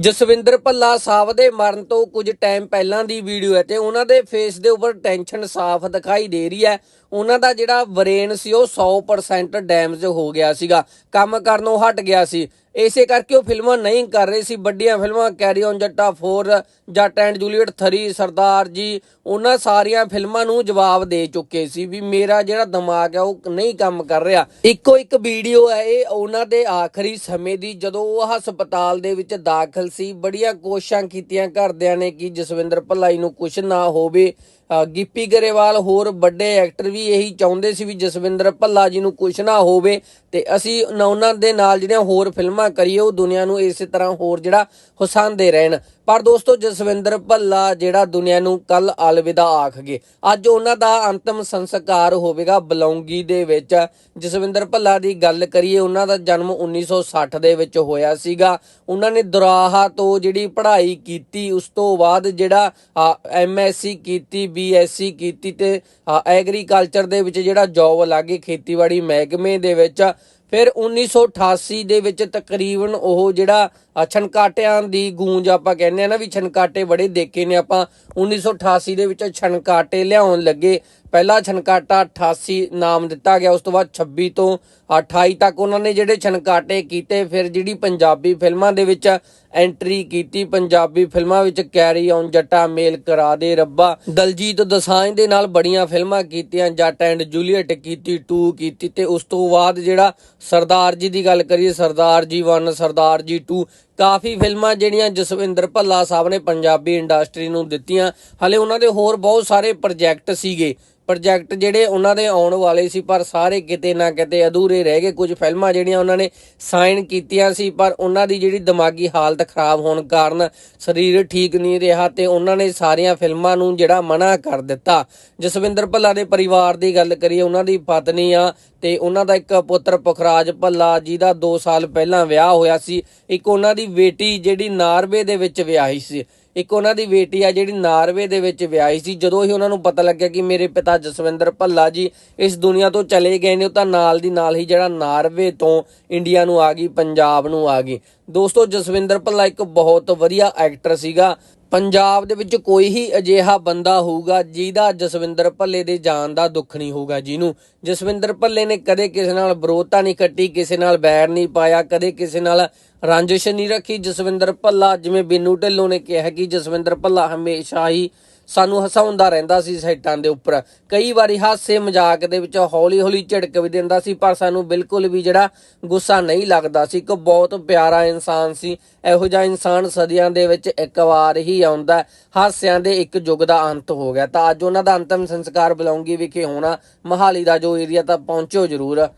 ਜਸਵਿੰਦਰ ਭੱਲਾ ਸਾਹਿਬ ਦੇ ਮਰਨ ਤੋਂ ਕੁਝ ਟਾਈਮ ਪਹਿਲਾਂ ਦੀ ਵੀਡੀਓ ਹੈ ਤੇ ਉਹਨਾਂ ਦੇ ਫੇਸ ਦੇ ਉੱਪਰ ਟੈਨਸ਼ਨ ਸਾਫ਼ ਦਿਖਾਈ ਦੇ ਰਹੀ ਹੈ। ਉਹਨਾਂ ਦਾ ਜਿਹੜਾ ਬ੍ਰੇਨ ਸੀ ਉਹ 100% ਡੈਮੇਜ ਹੋ ਗਿਆ ਸੀਗਾ। ਕੰਮ ਕਰਨੋਂ ਹਟ ਗਿਆ ਸੀ। ਇਸੇ ਕਰਕੇ ਉਹ ਫਿਲਮਾਂ ਨਹੀਂ ਕਰ ਰਹੇ ਸੀ। ਵੱਡੀਆਂ ਫਿਲਮਾਂ ਕੈਰੀ ਔਨ ਜੱਟਾ 4 ਜੱਟ ਐਂਡ ਜੂਲੀਅਟ 3 ਸਰਦਾਰ ਜੀ, ਉਹਨਾਂ ਸਾਰੀਆਂ ਫਿਲਮਾਂ ਨੂੰ ਜਵਾਬ ਦੇ ਚੁੱਕੇ ਸੀ ਵੀ ਮੇਰਾ ਜਿਹੜਾ ਦਿਮਾਗ ਹੈ ਉਹ ਨਹੀਂ ਕੰਮ ਕਰ ਰਿਹਾ। ਇੱਕੋ ਇੱਕ ਵੀਡੀਓ ਹੈ ਇਹ, ਉਹਨਾਂ ਦੇ ਆਖਰੀ ਸਮੇਂ ਦੀ, ਜਦੋਂ ਉਹ ਹਸਪਤਾਲ ਦੇ ਵਿੱਚ ਦਾਖਲ ਸੀ। ਬੜੀਆਂ ਕੋਸ਼ਿਸ਼ਾਂ ਕੀਤੀਆਂ ਘਰਦਿਆਂ ਨੇ ਕਿ ਜਸਵਿੰਦਰ ਭੱਲਾਈ ਨੂੰ ਕੁਝ ਨਾ ਹੋਵੇ। ਗਿੱਪੀ ਗਰੇਵਾਲ ਹੋਰ ਵੱਡੇ ਐਕਟਰ ਵੀ ਇਹੀ ਚਾਹੁੰਦੇ ਸੀ ਵੀ ਜਸਵਿੰਦਰ ਭੱਲਾ ਜੀ ਨੂੰ ਕੁਝ ਨਾ ਹੋਵੇ ਤੇ ਅਸੀਂ ਉਹਨਾਂ ਦੇ ਨਾਲ ਜਿਹੜੀਆਂ ਹੋਰ ਫਿਲਮਾਂ ਕਰੀਏ, ਉਹ ਦੁਨੀਆ ਨੂੰ ਇਸੇ ਤਰ੍ਹਾਂ ਹੋਰ ਜਿਹੜਾ ਹਸਾਉਂਦੇ ਰਹਿਣ। ਪਰ ਦੋਸਤੋ, ਜਸਵਿੰਦਰ ਭੱਲਾ ਜਿਹੜਾ ਦੁਨੀਆ ਨੂੰ ਕੱਲ ਅਲਵਿਦਾ ਆਖ ਅੱਜ ਉਹਨਾਂ ਦਾ ਅੰਤਮ ਸੰਸਕਾਰ ਹੋਵੇਗਾ ਬਲੌਂਗੀ ਦੇ ਵਿੱਚ। ਜਸਵਿੰਦਰ ਭੱਲਾ ਦੀ ਗੱਲ ਕਰੀਏ, ਉਹਨਾਂ ਦਾ ਜਨਮ 1960 ਦੇ ਵਿੱਚ ਹੋਇਆ ਸੀਗਾ। ਉਹਨਾਂ ਨੇ ਦੁਰਾਹਾ ਤੋਂ ਜਿਹੜੀ ਪੜ੍ਹਾਈ ਕੀਤੀ, ਉਸ ਤੋਂ ਬਾਅਦ ਜਿਹੜਾ ਐਮਐਸਸੀ ਕੀਤੀ ਬੀਐਸਸੀ ਕੀਤੀ ਤੇ ਐਗਰੀਕਲਚਰ ਦੇ ਵਿੱਚ ਜਿਹੜਾ ਜੌਬ ਲੱਗੇ ਖੇਤੀਬਾੜੀ ਮਹਿਕਮੇ ਦੇ ਵਿੱਚ ਫਿਰ 1988 ਦੇ ਵਿੱਚ ਤਕਰੀਬਨ ਉਹ ਜਿਹੜਾ ਛਣਕਾਟਿਆਂ ਦੀ ਗੂੰਜ ਆਪਾਂ ਕਹਿੰਦੇ ਆ ਨਾ ਵੀ ਛਣਕਾਟੇ ਬੜੇ ਦੇਖੇ ਨੇ ਆਪਾਂ। 1988 ਦੇ ਵਿੱਚ ਛਣਕਾਟੇ ਲਿਆਉਣ ਲੱਗੇ। ਪਹਿਲਾ ਛਣਕਾਟਾ 88 ਨਾਮ ਦਿੱਤਾ ਗਿਆ, ਉਸ ਤੋਂ ਬਾਅਦ 26 ਤੋਂ 28 ਤੱਕ ਉਹਨਾਂ ਨੇ ਜਿਹੜੇ ਛਣਕਾਟੇ ਕੀਤੇ, ਫਿਰ ਜਿਹੜੀ ਪੰਜਾਬੀ ਫਿਲਮਾਂ ਦੇ ਵਿੱਚ ਐਂਟਰੀ ਕੀਤੀ, ਪੰਜਾਬੀ ਫਿਲਮਾਂ ਵਿੱਚ ਕੈਰੀ ਔਨ ਜੱਟਾ ਮੇਲ ਕਰਾ ਦੇ ਰੱਬਾ। ਦਲਜੀਤ ਦੋਸਾਂਝ ਦੇ ਨਾਲ ਬੜੀਆਂ ਫਿਲਮਾਂ ਕੀਤੀਆਂ, ਜੱਟ ਐਂਡ ਜੂਲੀਅਟ ਕੀਤੀ 2 ਕੀਤੀ ਤੇ ਉਸ ਤੋਂ ਬਾਅਦ ਜਿਹੜਾ ਸਰਦਾਰ ਜੀ ਦੀ ਗੱਲ ਕਰੀਏ, ਸਰਦਾਰ ਜੀ 1 ਸਰਦਾਰ ਜੀ 2 ਕਾਫੀ ਫਿਲਮਾਂ ਜਿਹੜੀਆਂ ਜਸਵਿੰਦਰ ਭੱਲਾ ਸਾਹਿਬ ਨੇ ਪੰਜਾਬੀ ਇੰਡਸਟਰੀ ਨੂੰ ਦਿੱਤੀਆਂ, ਹਲੇ ਉਹਨਾਂ ਦੇ ਹੋਰ ਬਹੁਤ ਸਾਰੇ ਪ੍ਰੋਜੈਕਟ ਸੀਗੇ। ਪ੍ਰੋਜੈਕਟ ਜਿਹੜੇ ਉਹਨਾਂ ਦੇ ਆਉਣ ਵਾਲੇ ਸੀ, ਪਰ ਸਾਰੇ ਕਿਤੇ ਨਾ ਕਿਤੇ ਅਧੂਰੇ ਰਹਿ ਗਏ। ਕੁਝ ਫਿਲਮਾਂ ਜਿਹੜੀਆਂ ਉਹਨਾਂ ਨੇ ਸਾਈਨ ਕੀਤੀਆਂ ਸੀ, ਪਰ ਉਹਨਾਂ ਦੀ ਜਿਹੜੀ ਦਿਮਾਗੀ ਹਾਲਤ ਖਰਾਬ ਹੋਣ ਕਾਰਨ ਸਰੀਰ ਠੀਕ ਨਹੀਂ ਰਿਹਾ ਤੇ ਉਹਨਾਂ ਨੇ ਸਾਰੀਆਂ ਫਿਲਮਾਂ ਨੂੰ ਜਿਹੜਾ ਮਨਾ ਕਰ ਦਿੱਤਾ। ਜਸਵਿੰਦਰ ਭੱਲਾ ਦੇ ਪਰਿਵਾਰ ਦੀ ਗੱਲ ਕਰੀਏ, ਉਹਨਾਂ ਦੀ ਪਤਨੀ ਆ ਤੇ ਉਹਨਾਂ ਦਾ ਇੱਕ ਪੁੱਤਰ ਪੁਖਰਾਜ ਭੱਲਾ, ਜਿਹਦਾ 2 ਸਾਲ ਪਹਿਲਾਂ ਵਿਆਹ ਹੋਇਆ ਸੀ। ਇੱਕ ਉਹਨਾਂ ਦੀ ਬੇਟੀ ਜਿਹੜੀ ਨਾਰਵੇ ਦੇ ਵਿੱਚ ਵਿਆਹੀ ਸੀ। ਇੱਕ ਉਹਨਾਂ ਦੀ ਬੇਟੀ ਆ ਜਿਹੜੀ ਨਾਰਵੇ ਦੇ ਵਿੱਚ ਵਿਆਹੀ ਸੀ। ਜਦੋਂ ਹੀ ਉਹਨਾਂ ਨੂੰ ਪਤਾ ਲੱਗਿਆ ਕਿ ਮੇਰੇ ਪਿਤਾ ਜਸਵਿੰਦਰ ਭੱਲਾ ਜੀ ਇਸ ਦੁਨੀਆ ਤੋਂ ਚਲੇ ਗਏ ਨੇ, ਉਹ ਤਾਂ ਨਾਲ ਦੀ ਨਾਲ ਹੀ ਜਿਹੜਾ ਨਾਰਵੇ ਤੋਂ ਇੰਡੀਆ ਨੂੰ ਆ ਗਈ, ਪੰਜਾਬ ਨੂੰ ਆ ਗਈ। ਦੋਸਤੋ, ਜਸਵਿੰਦਰ ਭੱਲਾ ਇੱਕ ਬਹੁਤ ਵਧੀਆ ਐਕਟਰ ਸੀਗਾ। ਪੰਜਾਬ ਦੇ ਵਿੱਚ ਕੋਈ ਹੀ ਅਜਿਹਾ ਬੰਦਾ ਹੋਊਗਾ ਜਿਹਦਾ ਜਸਵਿੰਦਰ ਭੱਲੇ ਦੇ ਜਾਣ ਦਾ ਦੁੱਖ ਨਹੀਂ ਹੋਊਗਾ ਜਿਹਨੂੰ। ਜਸਵਿੰਦਰ ਭੱਲੇ ਨੇ ਕਦੇ ਕਿਸੇ ਨਾਲ ਵਿਰੋਧਤਾ ਨਹੀਂ ਕੱਟੀ, ਕਿਸੇ ਨਾਲ ਬੈਰ ਨਹੀਂ ਪਾਇਆ, ਕਦੇ ਕਿਸੇ ਨਾਲ ਰੰਜਿਸ਼ ਨਹੀਂ ਰੱਖੀ। ਜਸਵਿੰਦਰ ਭੱਲਾ, ਜਿਵੇਂ ਬਿੰਨੂ ਢਿੱਲੋਂ ਨੇ ਕਿਹਾ ਕਿ ਜਸਵਿੰਦਰ ਭੱਲਾ ਹਮੇਸ਼ਾ ਹੀ ਸਾਨੂੰ ਹਸਾਉਂਦਾ ਰਹਿੰਦਾ ਸੀ ਸਾਈਟਾਂ ਦੇ ਉੱਪਰ। ਕਈ ਵਾਰੀ ਹਾਸੇ ਮਜ਼ਾਕ ਦੇ ਵਿੱਚ ਹੌਲੀ ਹੌਲੀ ਝਿੜਕ ਵੀ ਦਿੰਦਾ ਸੀ, ਪਰ ਸਾਨੂੰ ਬਿਲਕੁਲ ਵੀ ਜਿਹੜਾ ਗੁੱਸਾ ਨਹੀਂ ਲੱਗਦਾ ਸੀ। ਇੱਕ ਬਹੁਤ ਪਿਆਰਾ ਇਨਸਾਨ ਸੀ। ਇਹੋ ਜਿਹਾ ਇਨਸਾਨ ਸਦੀਆਂ ਦੇ ਵਿੱਚ ਇੱਕ ਵਾਰ ਹੀ ਆਉਂਦਾ ਹੈ। ਹਾਸਿਆਂ ਦੇ ਇੱਕ ਯੁੱਗ ਦਾ ਅੰਤ ਹੋ ਗਿਆ। ਤਾਂ ਅੱਜ ਉਹਨਾਂ ਦਾ ਅੰਤਮ ਸੰਸਕਾਰ ਬਲੌਂਗੀ ਵਿਖੇ ਹੋਣਾ ਮਹਾਲੀ ਦਾ ਜੋ ਏਰੀਆ ਤਾਂ ਪਹੁੰਚੋ ਜ਼ਰੂਰ।